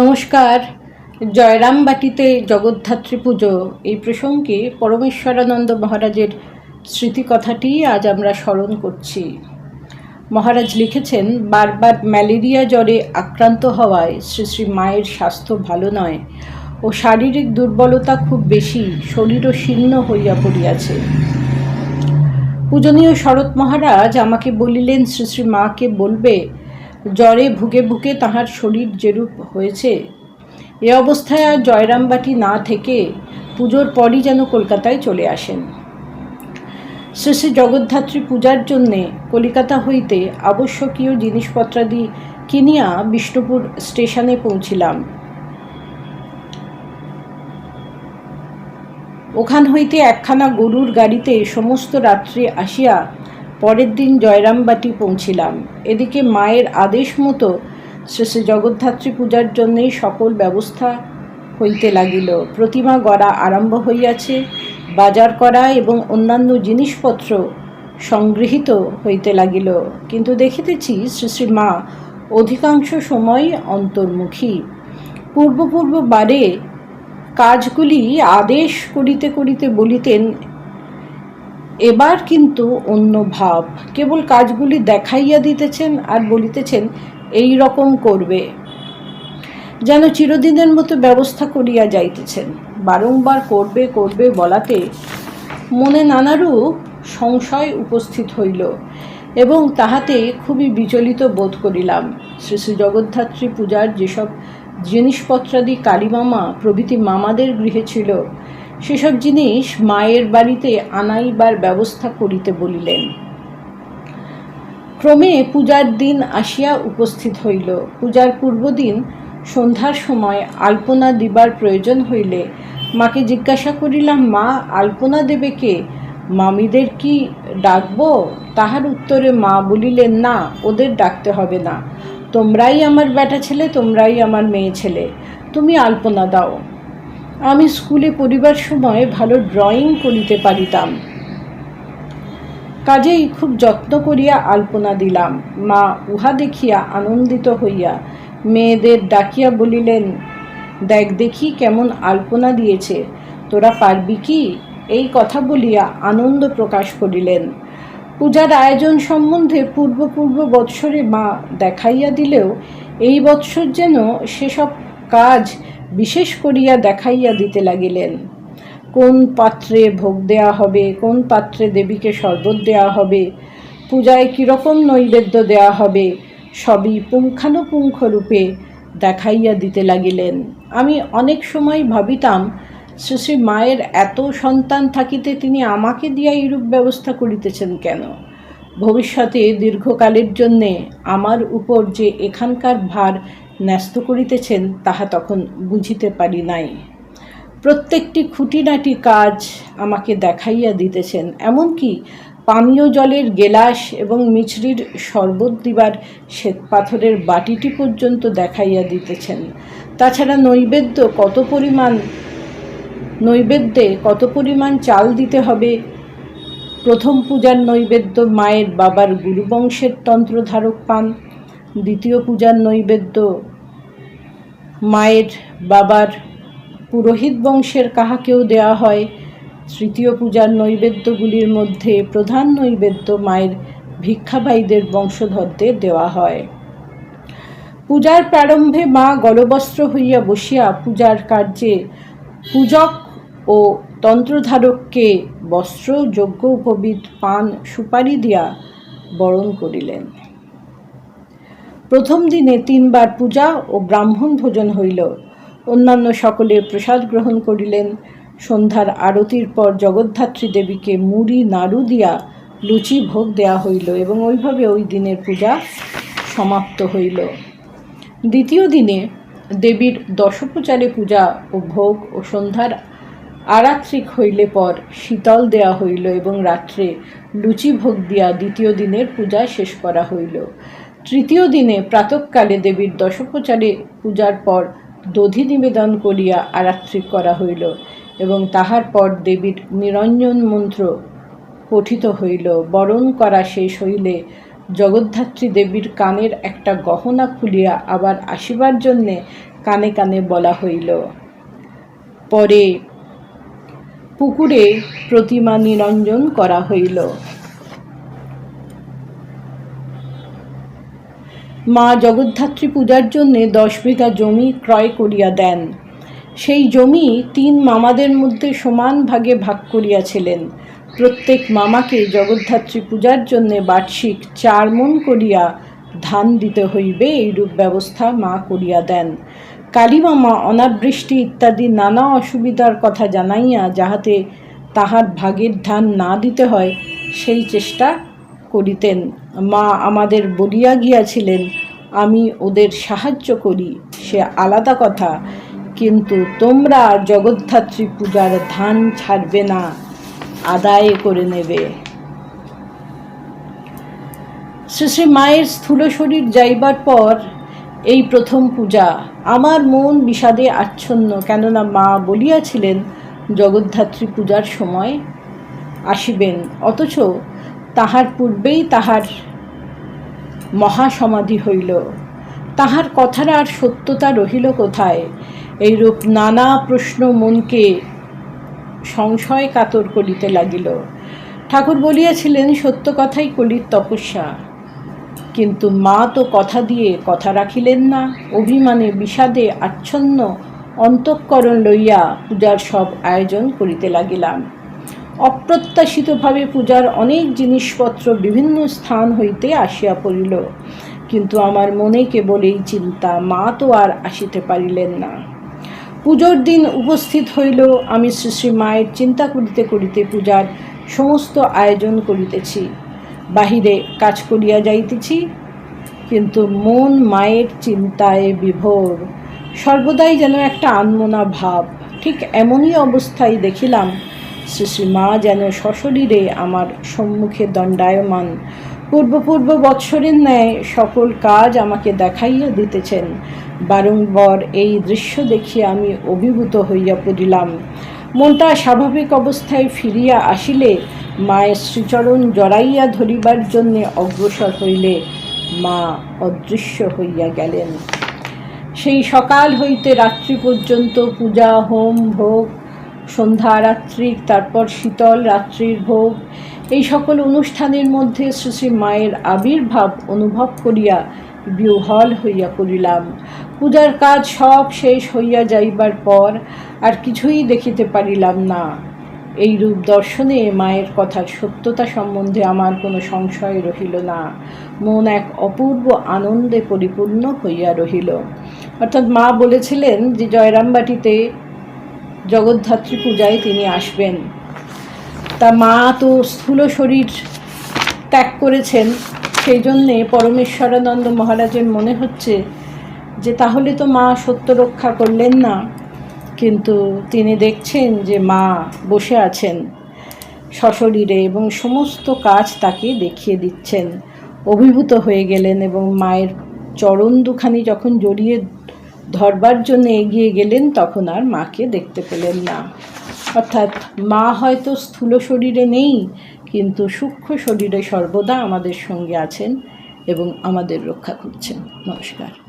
নমস্কার। জয়রামবাটিতে জগদ্ধাত্রী পুজো। এই প্রসঙ্গে পরমেশ্বরানন্দ মহারাজের স্মৃতিকথাটি আজ আমরা স্মরণ করছি। মহারাজ লিখেছেন, বারবার ম্যালেরিয়া জ্বরে আক্রান্ত হওয়ায় শ্রী শ্রী মায়ের স্বাস্থ্য ভালো নয় ও শারীরিক দুর্বলতা খুব বেশি, শরীরও শীর্ণ হইয়া পড়িয়াছে। পূজনীয় শরৎ মহারাজ আমাকে বলিলেন, শ্রী শ্রী মাকে বলবে জ্বরে ভুগে ভুগে তাহার শরীর যেরূপ হয়েছে। এ অবস্থায় আর জয়রামবাটি না থেকে পুজোর পরই যেন কলকাতায় চলে আসেন। শ্রী জগদ্ধাত্রী পূজার জন্যে কলিকাতা হইতে আবশ্যকীয় জিনিসপত্রাদি কিনিয়া বিষ্ণুপুর স্টেশনে পৌঁছিলাম। ওখান হইতে একখানা গরুর গাড়িতে সমস্ত রাত্রি আসিয়া পরের দিন জয়রামবাটি পৌঁছিলাম। এদিকে মায়ের আদেশ মতো শ্রী শ্রী জগদ্ধাত্রী পূজার জন্যেই সকল ব্যবস্থা হইতে লাগিল। প্রতিমা গড়া আরম্ভ হইয়াছে, বাজার করা এবং অন্যান্য জিনিসপত্র সংগৃহীত হইতে লাগিল। কিন্তু দেখিতেছি শ্রী শ্রী মা অধিকাংশ সময় অন্তর্মুখী। পূর্ব পূর্ব বারে কাজগুলি আদেশ করিতে করিতে বলিতেন এবার কিন্তু অন্য ভাব। কেবল কাজগুলি দেখাইয়া দিতেছেন আর বলিতেছেন, এই রকম করবে। যেন চিরদিনের মতো ব্যবস্থা করিয়া যাইতেছেন। বারংবার করবে করবে বলাতে মনে নানারূপ সংশয় উপস্থিত হইল এবং তাহাতে খুবই বিচলিত বোধ করিলাম। শ্রী শ্রী জগদ্ধাত্রী পূজার যেসব জিনিসপত্রাদি কালীমামা প্রভৃতি মামাদের গৃহে ছিল সেসব জিনিস মায়ের বাড়িতে আনাইবার ব্যবস্থা করিতে বলিলেন। ক্রমে পূজার দিন আসিয়া উপস্থিত হইল। পূজার পূর্বদিন সন্ধ্যার সময় আলপনা দিবার প্রয়োজন হইলে মাকে জিজ্ঞাসা করিলাম, মা, আলপনা দেবে কে? মামিদের কি ডাকবো? তাহার উত্তরে মা বলিলেন, না, ওদের ডাকতে হবে না। তোমরাই আমার বেটা ছেলে, তোমরাই আমার মেয়ে ছেলে। তুমি আলপনা দাও। আমি স্কুলে পড়িবার সময় ভালো ড্রয়িং করিতে পারিতাম। কাজেই খুব যত্ন করিয়া আলপনা দিলাম। মা উহা দেখিয়া আনন্দিত হইয়া মেয়েদের ডাকিয়া বলিলেন, দেখ দেখি কেমন আলপনা দিয়েছে। তোরা পারবি কি? এই কথা বলিয়া আনন্দ প্রকাশ করিলেন। পূজার আয়োজন সম্বন্ধে পূর্ব পূর্ব বৎসরে মা দেখাইয়া দিলেও, এই বৎসর যেন সেসব কাজ বিশেষ করিয়া দেখাইয়া দিতে লাগিলেন। কোন পাত্রে ভোগ দেয়া হবে, কোন পাত্রে দেবীকে শরবত দেয়া হবে, পূজায় কীরকম নৈবেদ্য দেয়া হবে, সবই পুঙ্খানুপুঙ্খ রূপে দেখাইয়া দিতে লাগিলেন। আমি অনেক সময় ভাবিতাম শ্রী শ্রী মায়ের এত সন্তান থাকিতে তিনি আমাকে দিয়া এইরূপ ব্যবস্থা করিতেছেন কেন? ভবিষ্যতে দীর্ঘকালের জন্যে আমার উপর যে এখানকার ভার ন্যস্ত করিতেছেন, তাহা তখন বুঝিতে পারি নাই। প্রত্যেকটি খুঁটিনাটি কাজ আমাকে দেখাইয়া দিতেছেন, এমনকি পানীয় জলের গেলাস এবং মিছরির শরবত দিবার শ্বেতপাথরের বাটিটি পর্যন্ত দেখাইয়া দিতেছেন। তাছাড়া নৈবেদ্য কত পরিমাণ, নৈবেদ্যে কত পরিমাণ চাল দিতে হবে? প্রথম পূজার নৈবেদ্য মায়ের বাবার গুরুবংশের তন্ত্রধারক পান, দ্বিতীয় পূজার নৈবেদ্য মায়ের বাবার পুরোহিত বংশের কাহাকেও দেওয়া হয়, তৃতীয় পূজার নৈবেদ্যগুলির মধ্যে প্রধান নৈবেদ্য মায়ের ভিক্ষাবাইদের বংশধরদের দেওয়া হয়। পূজার প্রারম্ভে মা গলবস্ত্র হইয়া বসিয়া পূজার কার্যে পূজক ও তন্ত্রধারককে বস্ত্র, যজ্ঞ উপবিদ পান, সুপারি দিয়া বরণ করিলেন। প্রথম দিনে তিনবার পূজা ও ব্রাহ্মণ ভোজন হইল। অন্যান্য সকলে প্রসাদ গ্রহণ করিলেন। সন্ধ্যার আরতির পর জগদ্ধাত্রী দেবীকে মুড়ি, নাড়ু দিয়া লুচি ভোগ দেয়া হইল এবং ওইভাবে ওই দিনের পূজা সমাপ্ত হইল। দ্বিতীয় দিনে দেবীর দশপ্রচারে পূজা ও ভোগ ও সন্ধ্যার আরাত্রিক হইলে পর শীতল দেয়া হইল এবং রাত্রে লুচি ভোগ দিয়া দ্বিতীয় দিনের পূজা শেষ করা হইল। তৃতীয় দিনে প্রাতকালে দেবীর দশপ্রচারে পূজার পর দধি নিবেদন করিয়া আরাত্রিক করা হইল এবং তাহার পর দেবীর নিরঞ্জন মন্ত্র পঠিত হইল। বরণ করা শেষ হইলে জগদ্ধাত্রী দেবীর কানের একটা গহনা খুলিয়া আবার আসিবার জন্যে কানে কানে বলা হইল। পরে পুকুরে প্রতিমা নিরঞ্জন করা হইল। মা জগদ্ধাত্রী পূজার জন্যে দশ বিঘা জমি ক্রয় করিয়া দেন। সেই জমি তিন মামাদের মধ্যে সমান ভাগে ভাগ করিয়াছিলেন। প্রত্যেক মামাকে জগদ্ধাত্রী পূজার জন্যে বার্ষিক চার মন করিয়া ধান দিতে হইবে এইরূপ ব্যবস্থা মা করিয়া দেন। কালীমামা অনাবৃষ্টি ইত্যাদি নানা অসুবিধার কথা জানাইয়া যাহাতে তাহার ভাগের ধান না দিতে হয়, সেই চেষ্টা করিতেন। মা আমাদের বলিয়া গিয়াছিলেন, আমি ওদের সাহায্য করি, সে আলাদা কথা। কিন্তু তোমরা জগদ্ধাত্রী পূজার ধান ছাড়বে না, আদায় করে নেবে। শ্রী শ্রী মায়ের স্থূল শরীর যাইবার পর এই প্রথম পূজা আমার মন বিষাদে আচ্ছন্ন, কেননা মা বলিয়াছিলেন, জগদ্ধাত্রী পূজার সময় আসিবেন। অথচ তাহার পূর্বেই তাহার মহাসমাধি হইল। তাহার কথার আর সত্যতা রহিল কোথায়? এইরূপ নানা প্রশ্ন মনকে সংশয় কাতর করিতে লাগিল। ঠাকুর বলিয়াছিলেন, সত্য কথাই কলির তপস্যা। কিন্তু মা তো কথা দিয়ে কথা রাখিলেন না। অভিমানে বিষাদে আচ্ছন্ন অন্তঃকরণ লইয়া পূজার সব আয়োজন করিতে লাগিলাম। অপ্রত্যাশিতভাবে পূজার অনেক জিনিসপত্র বিভিন্ন স্থান হইতে আসিয়া পড়িল। কিন্তু আমার মনে কেবল এই চিন্তা, মা তো আর আসিতে পারিলেন না। পুজোর দিন উপস্থিত হইল, আমি শ্রী শ্রী মায়ের চিন্তা করিতে করিতে পূজার সমস্ত আয়োজন করিতেছি। বাহিরে কাজ করিয়া যাইতেছি, কিন্তু মন মায়ের চিন্তায় বিভোর। সর্বদাই যেন একটা আনমনা ভাব, ঠিক এমনই অবস্থায় দেখিলাম শ্রী শ্রী মা যেন সশরীরে আমার সম্মুখে দণ্ডায়মান। পূর্বপূর্ব বৎসরের ন্যায় সকল কাজ আমাকে দেখাইয়া দিতেছেন। বারংবার এই দৃশ্য দেখিয়া আমি অভিভূত হইয়া পড়িলাম। মনটা স্বাভাবিক অবস্থায় ফিরিয়া আসিলে মায়ের শ্রীচরণ জড়াইয়া ধরিবার জন্যে অগ্রসর হইলে মা অদৃশ্য হইয়া গেলেন। সেই সকাল হইতে রাত্রি পর্যন্ত পূজা, হোম, ভোগ সন্ধ্যা রাত্রির, তারপর শীতল রাত্রির ভোগ। এই সকল অনুষ্ঠানের মধ্যে শ্রী মায়ের আবির্ভাব অনুভব করিয়া বিহল হইয়া পড়িলাম। পূজার কাজ সব শেষ হইয়া যাইবার পর আর কিছুই দেখিতে পারিলাম না। এই রূপ দর্শনে মায়ের কথার সত্যতা সম্বন্ধে আমার কোনো সংশয় রহিল না। মন এক অপূর্ব আনন্দে পরিপূর্ণ হইয়া রহিল। অর্থাৎ মা বলেছিলেন যে, জয়রামবাটিতে জগদ্ধাত্রী পূজায় তিনি আসবেন। তা মা তো স্থূল শরীর ত্যাগ করেছেন, সেই জন্যে পরমেশ্বরানন্দ মহারাজের মনে হচ্ছে যে তাহলে তো মা সত্য রক্ষা করলেন না। কিন্তু তিনি দেখছেন যে মা বসে আছেন, সশরীরে এবং সমস্ত কাজ তাকে দেখিয়ে দিচ্ছেন। অভিভূত হয়ে গেলেন এবং মায়ের চরণ দুখানি যখন জড়িয়ে ধরবার জন্য এগিয়ে গেলেন, তখন আর মাকে দেখতে পেলেন না। অর্থাৎ মা হয়তো স্থূল শরীরে নেই, কিন্তু সূক্ষ্ম শরীরে সর্বদা আমাদের সঙ্গে আছেন এবং আমাদের রক্ষা করছেন। নমস্কার।